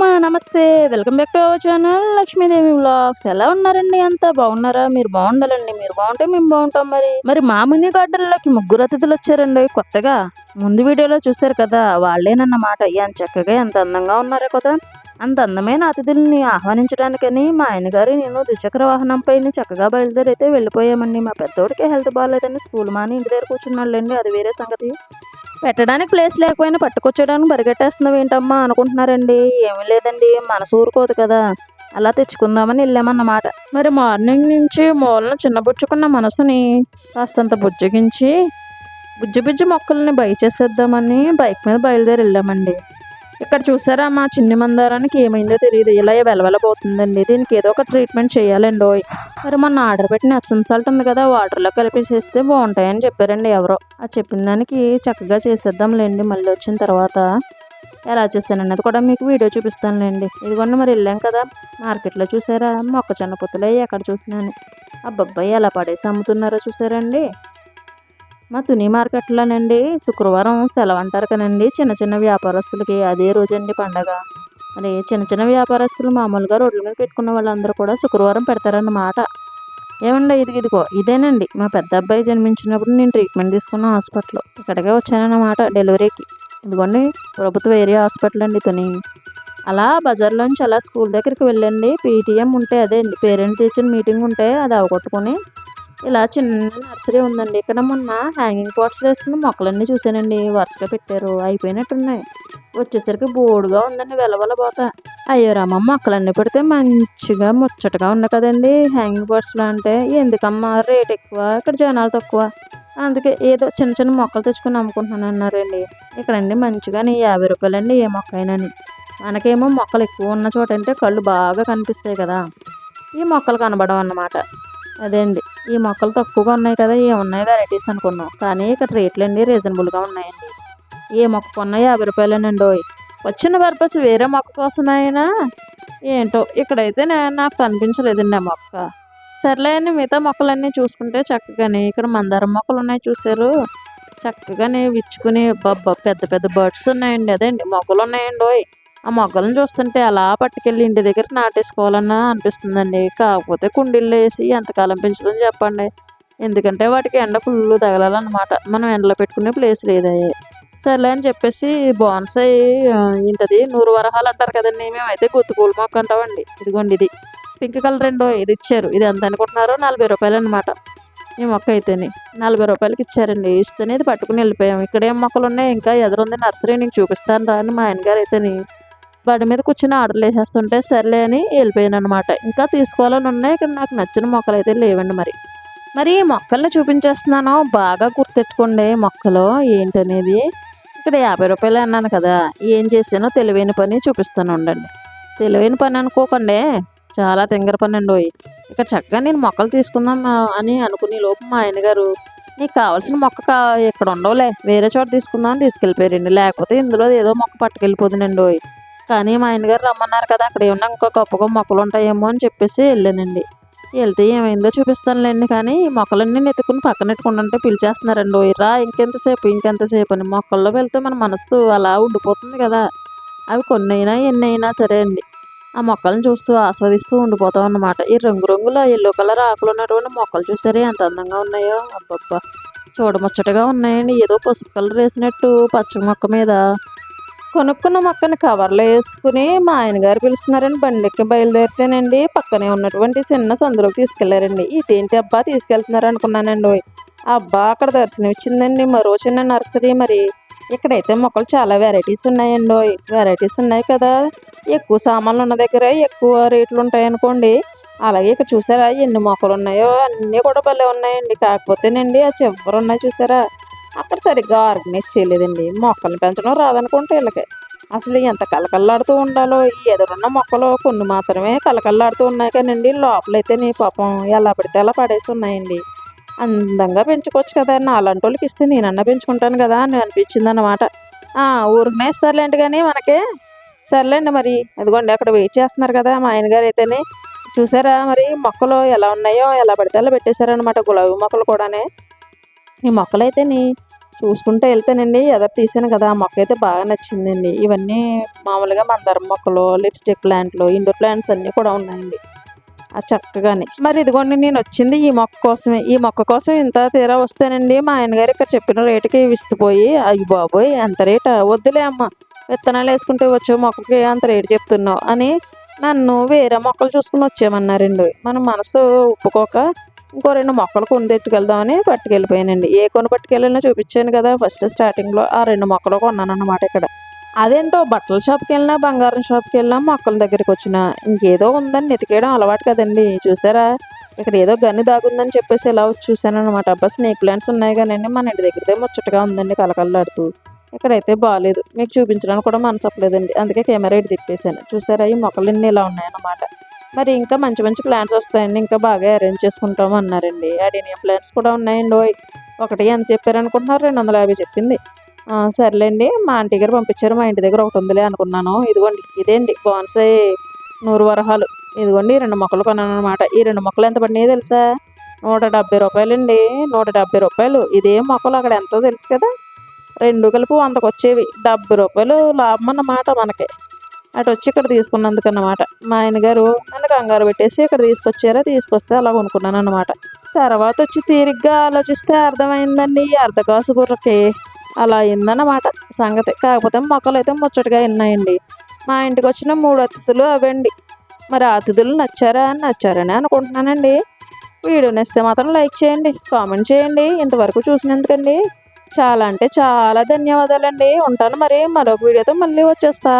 అమ్మా నమస్తే. Welcome back to our channel Lakshmidevi vlogs. ఎలా ఉన్నారండి అంతా? బాగున్నారా? మీరు బాగుండాలండి. మీరు బాగుంటే మేము బాగుంటాం మరి. మరి మా మినీ గార్డెన్లోకి ముగ్గురు అతిథులు వచ్చారండి కొత్తగా. ముందు వీడియోలో చూశారు కదా వాళ్ళేనన్నమాట. ఎంత చక్కగా ఎంత అందంగా ఉన్నారా కదా. అంత అందమైన అతిథుల్ని ఆహ్వానించడానికని మా ఆయనగారు నేను ద్విచక్ర వాహనంపై చక్కగా బయలుదేరి అయితే వెళ్ళిపోయామండి. మా పెద్దోడికి హెల్త్ బాగాలేదని స్కూల్ మాని ఇంటి దగ్గర కూర్చున్నాళ్ళండి అది వేరే సంగతి. పెట్టడానికి ప్లేస్ లేకపోయినా పట్టుకొచ్చేయడానికి పరిగెట్టేస్తున్నావు ఏంటమ్మా అనుకుంటున్నారండి? ఏమీ లేదండి మనసు ఊరుకోదు కదా. అలా తెచ్చుకుందామని వెళ్ళామన్నమాట. మరి మార్నింగ్ నుంచి మూలన చిన్నబుచ్చుకున్న మనసుని కాస్తంత బుజ్జగించి బుజ్జి బుజ్జి మొక్కల్ని బయ చేసేద్దామని బైక్ మీద బయలుదేరి వెళ్ళామండి. ఇక్కడ చూసారా మా చిన్ని మందారానికి ఏమైందో తెలియదు ఇలా వెలవెలబోతుందండి. దీనికి ఏదో ఒక ట్రీట్మెంట్ చేయాలండి మరి మొన్న ఆర్డర్ పెట్టిన ఎప్సమ్ సాల్ట్ ఉంది కదా వాటర్లో కలిపి చేస్తే బాగుంటాయని చెప్పారండి ఎవరో. ఆ చెప్పిన దానికి చక్కగా చేసేద్దాంలేండి మళ్ళీ వచ్చిన తర్వాత. ఎలా చేశానన్నది కూడా మీకు వీడియో చూపిస్తానులేండి. ఇదిగోండి మరి వెళ్ళాం కదా. మార్కెట్లో చూసారా? మొక్కజొన్న పుత్తలే ఎక్కడ చూసినాను. అబ్బబ్బాయి ఎలా పడేసి అమ్ముతున్నారో చూసారండి. మా తుని మార్కెట్లోనండి శుక్రవారం సెలవు అంటారు కదండి చిన్న చిన్న వ్యాపారస్తులకి అదే రోజండి పండగ. మరి చిన్న చిన్న వ్యాపారస్తులు మామూలుగా రోడ్ల మీద పెట్టుకున్న వాళ్ళందరూ కూడా శుక్రవారం పెడతారన్నమాట. ఏమండి ఇది ఇదిగో ఇదేనండి మా పెద్ద అబ్బాయి జన్మించినప్పుడు నేను ట్రీట్మెంట్ తీసుకున్న హాస్పిటల్. ఇక్కడికే వచ్చానన్నమాట డెలివరీకి. ఇదిగోండి ప్రభుత్వ ఏరియా హాస్పిటల్ అండి తుని. అలా బజార్లోంచి అలా స్కూల్ దగ్గరికి వెళ్ళండి పీటీఎం ఉంటే అదే అండి. పేరెంట్ టీచర్ మీటింగ్ ఉంటే అది అవగొట్టుకొని ఇలా చిన్న నర్సరీ ఉందండి. ఇక్కడ మొన్న హ్యాంగింగ్ పాట్స్ వేసుకున్న మొక్కలన్నీ చూశానండి. వరుసగా పెట్టారు. అయిపోయినట్టున్నాయి. వచ్చేసరికి బోడుగా ఉందండి. వెలవెలబోత. అయ్యో రామ మొక్కలన్నీ పెడితే మంచిగా ముచ్చటగా ఉన్నాయి కదండి. హ్యాంగింగ్ పాట్స్లో అంటే ఎందుకమ్మా? రేట్ ఎక్కువ ఇక్కడ జనాలు తక్కువ. అందుకే ఏదో చిన్న చిన్న మొక్కలు తెచ్చుకొని అమ్ముకుంటున్నాను అన్నారండి ఇక్కడండి మంచిగా నీ యాభై రూపాయలండి ఏ మొక్క అయినని మనకేమో మొక్కలు ఎక్కువ ఉన్న చోట అంటే కళ్ళు బాగా కనిపిస్తాయి కదా. ఈ మొక్కలు కనబడవు అన్నమాట. అదే అండి. ఈ మొక్కలు తక్కువగా ఉన్నాయి కదా ఏమున్నాయి వెరైటీస్ అనుకున్నాం. కానీ ఇక్కడ రేట్లు అండి రీజనబుల్గా ఉన్నాయండి. ఏ మొక్క కొన్నా యాభై రూపాయలేనండి ఓయ్. వచ్చిన పర్పస్ వేరే మొక్క కోసమైనా? ఏంటో ఇక్కడైతే నాకు కనిపించలేదండి ఆ మొక్క. సర్లే అని మిగతా మొక్కలన్నీ చూసుకుంటే చక్కగానే ఇక్కడ మందారం మొక్కలు ఉన్నాయి చూసారు చక్కగానే విచ్చుకుని బాబ్బా పెద్ద పెద్ద బర్డ్స్ ఉన్నాయండి. అదేండి మొక్కలు ఉన్నాయండి ఓయ్. ఆ మొక్కలను చూస్తుంటే అలా పట్టుకెళ్ళి ఇంటి దగ్గర నాటేసుకోవాలన్నా అనిపిస్తుందండి. కాకపోతే కుండీల్లో వేసి ఎంతకాలం పెంచుదని చెప్పండి. ఎందుకంటే వాటికి ఎండ ఫుల్ తగలాలన్నమాట. మనం ఎండలో పెట్టుకునే ప్లేస్ లేదయ్యే సర్లే అని చెప్పేసి బోన్సాయి ఏంటది? నూరు వరహాలు అంటారు కదండి. మేమైతే గుత్తుకూలు పూల మొక్క అంటామండి. ఇదిగోండి ఇది. పింక్ కలర్ రెండో ఇది ఇచ్చారు. ఇది ఎంత అనుకుంటున్నారో నలభై రూపాయలు అనమాట ఈ మొక్క అయితేనే. నలభై రూపాయలకి ఇచ్చారండి. ఇస్తేనే ఇది పట్టుకుని వెళ్ళిపోయాం. ఇక్కడ ఏం మొక్కలు ఉన్నాయి? ఇంకా ఎదురుంది నర్సరీ. నీకు చూపిస్తాను రా అని మా ఆయనగారు అయితేని. బండి మీద కూర్చుని ఆర్డర్లు వేసేస్తుంటే సర్లే అని వెళ్ళిపోయాను అనమాట ఇంకా తీసుకోవాలని ఉన్నాయి ఇక్కడ నాకు నచ్చిన మొక్కలు అయితే లేవండి మరి. మరి ఈ మొక్కల్ని చూపించేస్తున్నాను. బాగా గుర్తెట్టుకోండి మొక్కలు. ఏంటనేది? ఇక్కడ యాభై రూపాయలు అన్నాను కదా. ఏం చేసానో తెలివైన పని చూపిస్తాను ఉండండి. తెలివైన పని అనుకోకండి. చాలా తింగర పని అండి ఓయ్. ఇక్కడ చక్కగా నేను మొక్కలు తీసుకుందాం అని అనుకునే లోపు మా ఆయనగారు నీకు కావాల్సిన మొక్క కా ఇక్కడ ఉండవులే. వేరే చోట తీసుకుందాం అని తీసుకెళ్ళిపోయారండి. లేకపోతే ఇందులో ఏదో మొక్క పట్టుకెళ్ళిపోతుందండి ఓయ్. కానీ మా ఆయనగారు రమ్మన్నారు కదా అక్కడ ఏమన్నా ఇంకో గొప్పగా మొక్కలు ఉంటాయేమో అని చెప్పేసి వెళ్ళానండి. వెళ్తే ఏమైందో చూపిస్తానులేండి కానీ మొక్కలన్నీ నెత్తుకుని పక్కనెట్టుకుంటుంటే పిలిచేస్తున్నారండి ఇరా ఇంకెంతసేపు ఇంకెంతసేపు అని. మొక్కల్లో వెళ్తే మన మనస్సు అలా ఉండిపోతుంది కదా. అవి కొన్ని అయినా ఎన్ని అయినా సరే అండి. ఆ మొక్కలను చూస్తూ ఆస్వాదిస్తూ ఉండిపోతాం అన్నమాట. ఈ రంగురంగుల ఎల్లో కలర్ ఆకులు ఉన్నటువంటి మొక్కలు చూసారే ఎంత అందంగా ఉన్నాయో. అబ్బబ్బా! చూడముచ్చటగా ఉన్నాయండి. ఏదో పసుపు కలర్ వేసినట్టు పచ్చ మొక్క మీద. కొనుక్కున్న మొక్కని కవర్లో వేసుకుని మా ఆయనగారు పిలుస్తున్నారని బండికి బయలుదేరితేనండి. పక్కనే ఉన్నటువంటి చిన్న సందులోకి తీసుకెళ్ళారండి. ఇదేంటి అబ్బా తీసుకెళ్తున్నారు అనుకున్నానండి అబ్బా అక్కడ దర్శనం ఇచ్చిందండి మరో చిన్న నర్సరీ మరి. ఇక్కడైతే మొక్కలు చాలా వెరైటీస్ ఉన్నాయండి వెరైటీస్ ఉన్నాయి కదా. ఎక్కువ సామాన్లు ఉన్న దగ్గర ఎక్కువ రేట్లు ఉంటాయి అనుకోండి అలాగే ఇక్కడ చూసారా ఎన్ని మొక్కలు ఉన్నాయో అన్నీ కూడా భలే ఉన్నాయండి. కాకపోతేనండి ఆ చివరి ఉన్నాయి చూసారా. అక్కడ సరిగ్గా ఆర్గనైజ్ చేయలేదండి. మొక్కల్ని పెంచడం రాదనుకుంటే వీళ్ళకి అసలు ఎంత కలకల్లాడుతూ ఉండాలో ఈ ఎదురున్న మొక్కలు కొన్ని మాత్రమే కలకల్లాడుతూ ఉన్నాయి కానండి. లోపలైతే నీ పాపం ఎలా పడితే అలా పడేసి ఉన్నాయండి. అందంగా పెంచుకోవచ్చు కదా నాలాంటి వాళ్ళకి ఇస్తే నేనన్నా పెంచుకుంటాను కదా అని అనిపించింది అనమాట ఊరికి ఇస్తారులేంటి కానీ మనకి సర్లేండి మరి. అదిగోండి అక్కడ వెయిట్ చేస్తున్నారు కదా మా ఆయన గారు అయితేనే. చూసారా మరి మొక్కలు ఎలా ఉన్నాయో ఎలా పడితే అలా పెట్టేశారనమాట గులాబీ మొక్కలు కూడానే. ఈ మొక్కలు అయితేని చూసుకుంటూ వెళ్తానండి. ఎదరు తీసాను కదా ఆ మొక్క అయితే బాగా నచ్చిందండి. ఇవన్నీ మామూలుగా మందారం మొక్కలు లిప్స్టిక్ ప్లాంట్లు ఇండోర్ ప్లాంట్స్ అన్నీ కూడా ఉన్నాయండి. ఆ చక్కగానే. మరి ఇదిగోండి నేను వచ్చింది ఈ మొక్క కోసమే. ఈ మొక్క కోసం ఇంత తీరా వస్తేనండి. మా ఆయనగారు ఇక్కడ చెప్పిన రేటుకి విస్తుపోయి అయ్యి బాబోయ్ ఎంత రేట? వద్దులే అమ్మ. విత్తనాలు వేసుకుంటే వచ్చే మొక్కకి అంత రేటు చెప్తున్నావు అని నన్ను వేరే మొక్కలు చూసుకుని వచ్చేయమన్నారండి మన మనసు ఒప్పుకోక ఇంకో రెండు మొక్కలు కొని తెట్టుకెళ్దామని పట్టుకెళ్ళిపోయానండి. ఏ కొని పట్టుకెళ్ళినా చూపించాను కదా ఫస్ట్ స్టార్టింగ్లో ఆ రెండు మొక్కలు కొన్నాను అనమాట ఇక్కడ. అదేంటో బట్టల షాప్కి వెళ్ళినా బంగారం షాప్కి వెళ్ళినా మొక్కల దగ్గరికి వచ్చినా ఇంకేదో ఉందని నెతికేయడం అలవాటు కదండి. చూసారా? ఇక్కడ ఏదో గని దాగుందని చెప్పేసి ఇలా వచ్చి చూశాను అనమాట అబ్బా స్నేక్ ప్లాంట్స్ ఉన్నాయి కానీ మన ఇంటి దగ్గరదే ముచ్చటగా ఉందండి కలకల్లాడుతూ ఇక్కడైతే బాగాలేదు మీకు చూపించడానికి కూడా మనసు అప్పలేదండి అందుకే కెమెరా ఇటు తిప్పేశాను. చూసారా? ఈ మొక్కలన్నీ ఇలా ఉన్నాయన్నమాట. మరి ఇంకా మంచి మంచి ప్లాన్స్ వస్తాయండి. ఇంకా బాగా అరేంజ్ చేసుకుంటాం అన్నారండి. అడీనియం ప్లాంట్స్ కూడా ఉన్నాయండి ఓయ్. ఒకటి ఎంత చెప్పారు అనుకుంటున్నారు రెండు వందల యాభై చెప్పింది సర్లేండి. మా ఆంటీ గారు పంపించారు. మా ఇంటి దగ్గర ఒకటి ఉందిలే అనుకున్నాను. ఇదిగోండి ఇదేండి. బాన్సాయి నూరు వరహాలు. ఇదిగోండి ఈ రెండు మొక్కలు కొన్నాను అనమాట ఈ రెండు మొక్కలు ఎంత పడినాయో తెలుసా? నూట డెబ్బై రూపాయలండి. నూట డెబ్బై రూపాయలు. ఇదే మొక్కలు అక్కడ ఎంతో తెలుసు కదా? రెండు కలిపి వందకు వచ్చేవి డెబ్బై రూపాయలు లాభం అన్నమాట మనకి. అటు వచ్చి ఇక్కడ తీసుకున్నందుకు అన్నమాట మా ఆయనగారు నన్ను కంగారు పెట్టేసి ఇక్కడ తీసుకొచ్చారా తీసుకొస్తే అలా కొనుక్కున్నాను అనమాట తర్వాత వచ్చి తీరిగ్గా ఆలోచిస్తే అర్థమైందండి ఈ అర్ధకాసు గుర్రకి అలా అయిందన్నమాట సంగతి. కాకపోతే మొక్కలు అయితే ముచ్చటగా ఉన్నాయండి మా ఇంటికి వచ్చిన మూడు అతిథులు అవండి మరి అతిథులు నచ్చారా అని నచ్చారని అనుకుంటున్నానండి. వీడియో నచ్చితే మాత్రం లైక్ చేయండి కామెంట్ చేయండి ఇంతవరకు చూసినందుకండి. చాలా అంటే చాలా ధన్యవాదాలండి. ఉంటాను మరి మరొక వీడియోతో మళ్ళీ వచ్చేస్తా.